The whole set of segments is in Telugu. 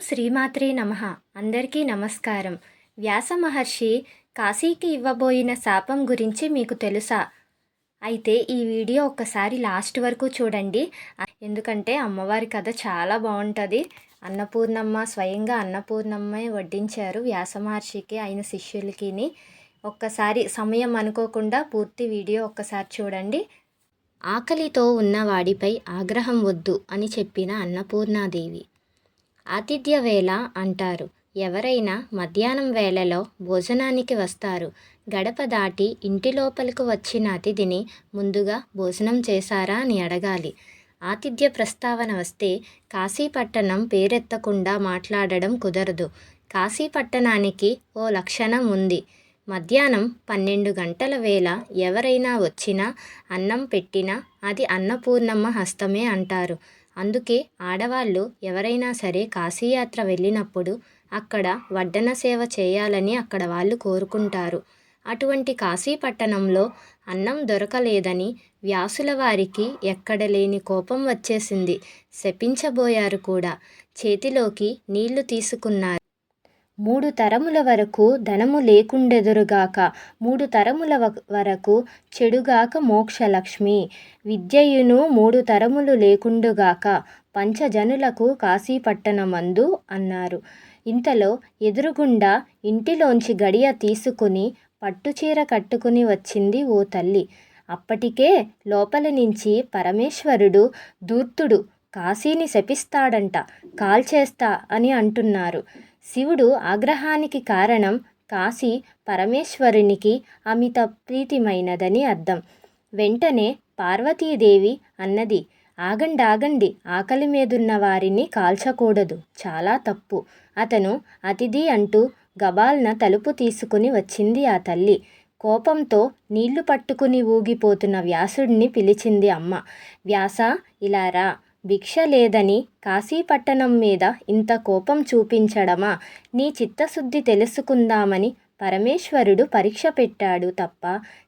శ్రీమాత్రే నమ. అందరికీ నమస్కారం. వ్యాస మహర్షి కాశీకి ఇవ్వబోయిన శాపం గురించి మీకు తెలుసా? అయితే ఈ వీడియో ఒక్కసారి లాస్ట్ వరకు చూడండి. ఎందుకంటే అమ్మవారి కథ చాలా బాగుంటుంది. అన్నపూర్ణమ్మ స్వయంగా అన్నపూర్ణమ్మే వడ్డించారు వ్యాస మహర్షికి ఆయన శిష్యులకిని. ఒక్కసారి సమయం అనుకోకుండా పూర్తి వీడియో ఒక్కసారి చూడండి. ఆకలితో ఉన్నవాడిపై ఆగ్రహం వద్దు అని చెప్పిన అన్నపూర్ణాదేవి. ఆతిథ్య వేళ అంటారు. ఎవరైనా మధ్యాహ్నం వేళలో భోజనానికి వస్తారు. గడప దాటి ఇంటి లోపలికి వచ్చిన అతిథిని ముందుగా భోజనం చేశారా అని అడగాలి. ఆతిథ్య ప్రస్తావన వస్తే కాశీపట్టణం పేరెత్తకుండా మాట్లాడడం కుదరదు. కాశీపట్టణానికి ఓ లక్షణం ఉంది. మధ్యాహ్నం పన్నెండు గంటల వేళ ఎవరైనా వచ్చినా అన్నం పెట్టినా అది అన్నపూర్ణమ్మ హస్తమే అంటారు. అందుకే ఆడవాళ్ళు ఎవరైనా సరే కాశీయాత్ర వెళ్ళినప్పుడు అక్కడ వడ్డన సేవ చేయాలని అక్కడ వాళ్ళు కోరుకుంటారు. అటువంటి కాశీపట్టణంలో అన్నం దొరకలేదని వ్యాసుల వారికి ఎక్కడ లేని కోపం వచ్చేసింది. శపించబోయారు కూడా. చేతిలోకి నీళ్ళు తీసుకున్నారు. మూడు తరముల వరకు ధనము లేకుండెదురుగాక మూడు తరముల వరకు చెడుగాక మోక్షలక్ష్మి. విద్యయును మూడు తరములు లేకుండుగాక పంచజనులకు కాశీపట్టణమందు అన్నారు. ఇంతలో ఎదురుగుండా ఇంటిలోంచి గడియ తీసుకుని పట్టుచీర కట్టుకుని వచ్చింది ఓ తల్లి. అప్పటికే లోపల నుంచి పరమేశ్వరుడు దూర్తుడు కాశీని శపిస్తాడంట కాల్చేస్తా అని అంటున్నారు. శివుడు ఆగ్రహానికి కారణం కాశీ పరమేశ్వరునికి అమిత ప్రీతిమైనదని అర్థం. వెంటనే పార్వతీదేవి అన్నది ఆగండి ఆగండి ఆకలి మీదున్న వారిని కాల్చకూడదు చాలా తప్పు. అతను అతిథి అంటూ గబాల్న తలుపు తీసుకుని వచ్చింది ఆ తల్లి. కోపంతో నీళ్ళు పట్టుకుని ఊగిపోతున్న వ్యాసుడిని పిలిచింది అమ్మ. వ్యాస ఇలా రా. భిక్ష లేదని కాశీపట్టణం మీద ఇంత కోపం చూపించడమా? నీ చిత్తశుద్ధి తెలుసుకుందామని పరమేశ్వరుడు పరీక్ష పెట్టాడు తప్ప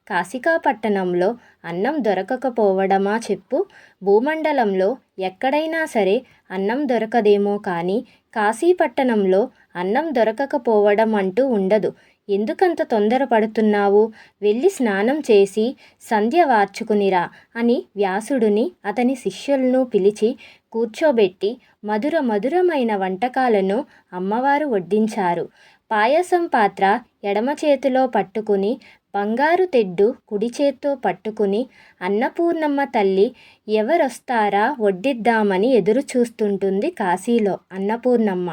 కాశికాపట్టణంలో అన్నం దొరకకపోవడమా చెప్పు. భూమండలంలో ఎక్కడైనా సరే అన్నం దొరకదేమో కానీ కాశీపట్టణంలో అన్నం దొరకకపోవడం అంటూ ఉండదు. ఎందుకంత తొందరపడుతున్నావు? వెళ్ళి స్నానం చేసి సంధ్య వార్చుకునిరా అని వ్యాసుడిని అతని శిష్యులను పిలిచి కూర్చోబెట్టి మధుర మధురమైన వంటకాలను అమ్మవారు వడ్డించారు. పాయసం పాత్ర ఎడమ చేతిలో పట్టుకుని బంగారు తెడ్డు కుడి చేత్తో పట్టుకుని అన్నపూర్ణమ్మ తల్లి ఎవరొస్తారా వడ్డిద్దామని ఎదురు చూస్తుంటుంది కాశీలో అన్నపూర్ణమ్మ.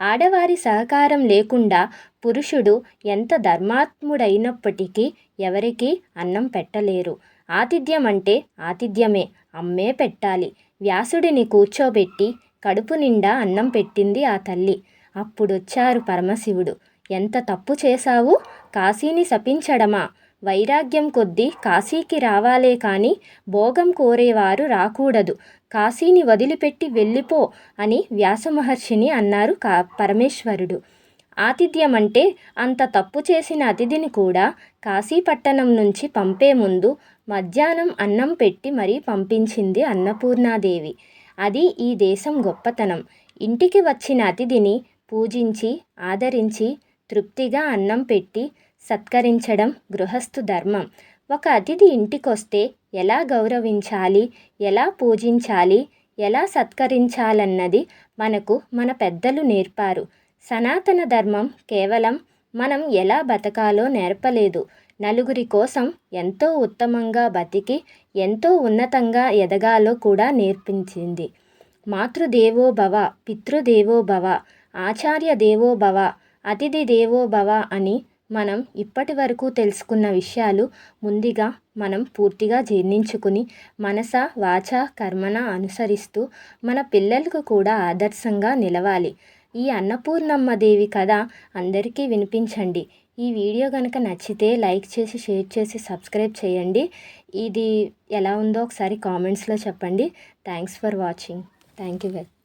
ఆడవారి సహకారం లేకుండా పురుషుడు ఎంత ధర్మాత్ముడైనప్పటికీ ఎవరికీ అన్నం పెట్టలేరు. ఆతిథ్యం అంటే ఆతిథ్యమే అమ్మే పెట్టాలి. వ్యాసుడిని కూర్చోబెట్టి కడుపు నిండా అన్నం పెట్టింది ఆ తల్లి. అప్పుడొచ్చారు పరమశివుడు. ఎంత తప్పు చేశావు? కాశీని శపించడమా? వైరాగ్యం కొద్దీ కాశీకి రావాలే కానీ భోగం కోరేవారు రాకూడదు. కాశీని వదిలిపెట్టి వెళ్ళిపో అని వ్యాసమహర్షిని అన్నారు కా పరమేశ్వరుడు. ఆతిథ్యం అంటే అంత తప్పు చేసిన అతిథిని కూడా కాశీపట్టణం నుంచి పంపే ముందు మధ్యాహ్నం అన్నం పెట్టి మరీ పంపించింది అన్నపూర్ణాదేవి. అది ఈ దేశం గొప్పతనం. ఇంటికి వచ్చిన అతిథిని పూజించి ఆదరించి తృప్తిగా అన్నం పెట్టి సత్కరించడం గృహస్థు ధర్మం. ఒక అతిథి ఇంటికొస్తే ఎలా గౌరవించాలి? ఎలా పూజించాలి? ఎలా సత్కరించాలన్నది మనకు మన పెద్దలు నేర్పారు. సనాతన ధర్మం కేవలం మనం ఎలా బతకాలో నేర్పలేదు. నలుగురి కోసం ఎంతో ఉత్తమంగా బతికి ఎంతో ఉన్నతంగా ఎదగాలో కూడా నేర్పించింది. మాతృదేవో భవ పితృదేవో భవ ఆచార్య దేవో భవ అతిథి దేవో భవ అని మనం ఇప్పటి వరకు తెలుసుకున్న విషయాలు ముందుగా మనం పూర్తిగా జీర్ణించుకుని మనస వాచ కర్మన అనుసరిస్తూ మన పిల్లలకు కూడా ఆదర్శంగా నిలవాలి. ఈ అన్నపూర్ణమ్మ దేవి కథ అందరికీ వినిపించండి. ఈ వీడియో కనుక నచ్చితే లైక్ చేసి షేర్ చేసి సబ్స్క్రైబ్ చేయండి. ఇది ఎలా ఉందో ఒకసారి కామెంట్స్లో చెప్పండి. Thanks for watching. Thank you well